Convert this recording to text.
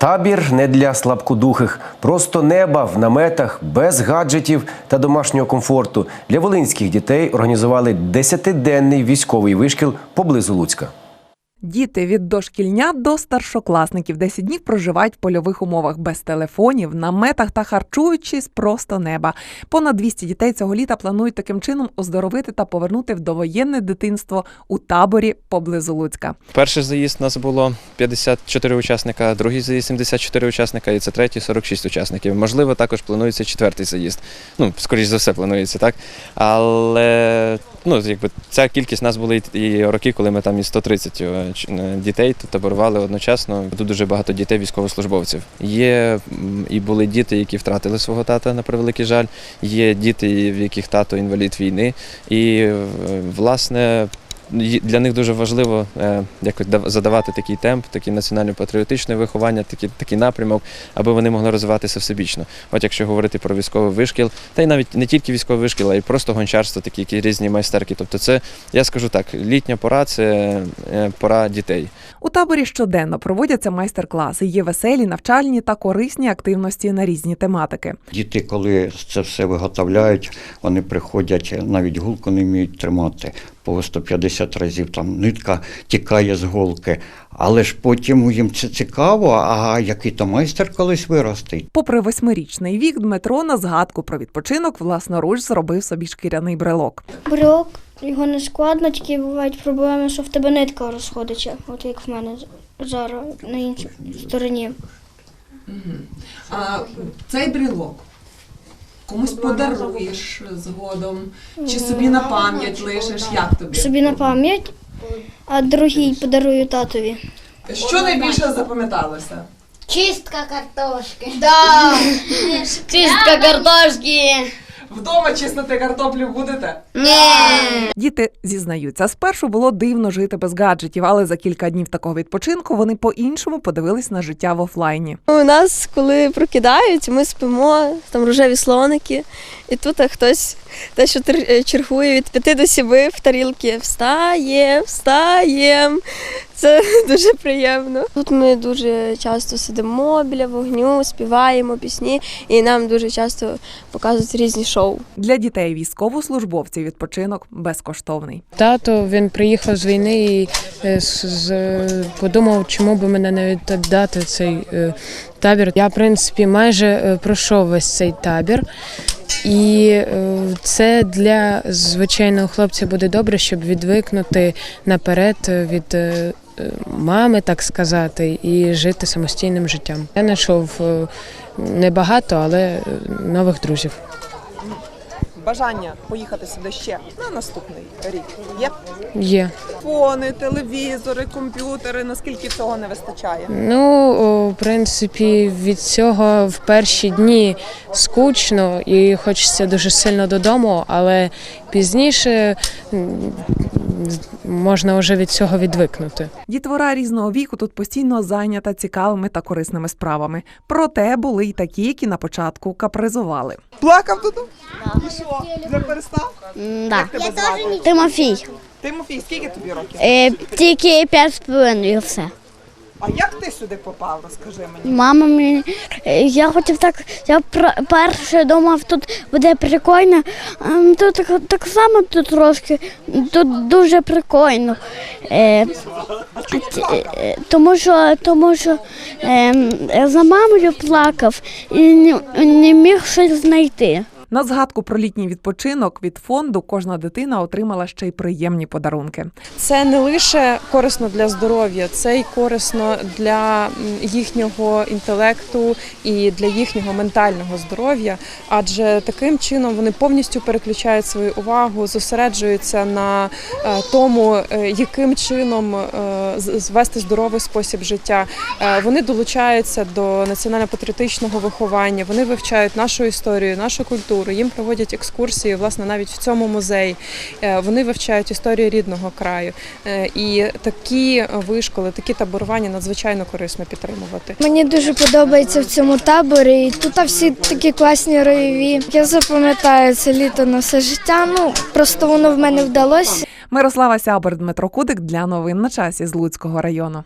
Табір не для слабкодухих, просто неба в наметах, без гаджетів та домашнього комфорту. Для волинських дітей організували десятиденний військовий вишкіл поблизу Луцька. Діти від дошкільнят до старшокласників 10 днів проживають в польових умовах без телефонів, наметах та харчуючись просто неба. Понад 200 дітей цього літа планують таким чином оздоровити та повернути в довоєнне дитинство у таборі поблизу Луцька. Перший заїзд нас було 54 учасника, другий заїзд 74 учасника, і це третій 46 учасників. Можливо, також планується четвертий заїзд. Ну, скоріш за все, планується так. Але ну, якби ця кількість нас були і- роки, коли ми там і 130 е, е, дітей тут таборували одночасно. Тут дуже багато дітей військовослужбовців. Є і були діти, які втратили свого тата на превеликий жаль. Є діти, в яких тато інвалід війни. І е, власне для них дуже важливо е, якось задавати такий темп, такий національно-патріотичне виховання, такий, такий напрямок, аби вони могли розвиватися всебічно. От якщо говорити про військовий вишкіл, та й навіть не тільки військовий вишкіл, а й просто гончарство, такі які різні майстерки. Тобто, це я скажу так, літня пора це е, пора дітей. У таборі щоденно проводяться майстер-класи. Є веселі, навчальні та корисні активності на різні тематики. Діти, коли це все виготовляють, вони приходять, навіть гулку не вміють тримати. По 150 разів там нитка тікає з голки. Але ж потім їм це цікаво, а який то майстер колись виростить. Попри восьмирічний вік, Дмитро на згадку про відпочинок власноруч зробив собі шкіряний брелок. Брелок, його не складно, тільки бувають проблеми, що в тебе нитка розходиться, от як в мене зараз на іншій стороні. А цей брелок комусь подаруєш згодом, чи собі на пам'ять лишиш, як тобі? Собі на пам'ять, а другий подарую татові. Що найбільше запам'яталося? Чистка картошки. Да. Чистка картошки. Вдома чистити картоплю будете? Діти зізнаються, спершу було дивно жити без гаджетів, але за кілька днів такого відпочинку вони по-іншому подивились на життя в офлайні. У нас, коли прокидають, ми спимо, там рожеві слоники, і тут хтось те, що е, чергує від п'яти до сіми в тарілки. Встаєм, встаєм. Це дуже приємно. Тут ми дуже часто сидимо біля вогню, співаємо пісні, і нам дуже часто показують різні шоу. Для дітей військовослужбовців відпочинок безкоштовний. Тато він приїхав з війни і е, подумав, чому би мене не віддати цей е, табір. Я, в принципі, майже е, пройшов весь цей табір. І це для звичайного хлопця буде добре, щоб відвикнути наперед від мами, так сказати, і жити самостійним життям. Я знайшов е, небагато, але е, нових друзів. Бажання поїхати сюди ще на наступний рік. Є Є. фони, телевізори, комп'ютери. Наскільки цього не вистачає? Ну, в принципі, від цього в перші дні скучно і хочеться дуже сильно додому, але пізніше можна вже від цього відвикнути. Дітвора різного віку тут постійно зайнята цікавими та корисними справами. Проте були й такі, які на початку капризували. Плакав тут? І що? Вже перестав? Да. Як тебе звати? Тимофій. Тимофій, скільки тобі років? Е, тільки п'ять з половиною і все. А як ти сюди попав? Розкажи мені. Мама мені. е, Я хотів так. Я перше думав, тут буде прикольно. Ем, Тут так, так само тут трошки. Тут дуже прикольно. Е, е, тому що, тому що ем, за мамою плакав і не, не міг щось знайти. На згадку про літній відпочинок від фонду кожна дитина отримала ще й приємні подарунки. Це не лише корисно для здоров'я, це й корисно для їхнього інтелекту і для їхнього ментального здоров'я, адже таким чином вони повністю переключають свою увагу, зосереджуються на е, тому, е, яким чином е, звести здоровий спосіб життя. Вони долучаються до національно-патріотичного виховання, вони вивчають нашу історію, нашу культуру. Їм проводять екскурсії, власне, навіть в цьому музеї. Е, Вони вивчають історію рідного краю. Е, І такі вишколи, такі таборування надзвичайно корисно підтримувати. Мені дуже подобається в цьому таборі. І тут всі такі класні ройові. Я запам'ятаю це літо на все життя. Ну просто воно в мене вдалося. Мирослава Сябер, Дмитро Кудик для новин на часі з Луцького району.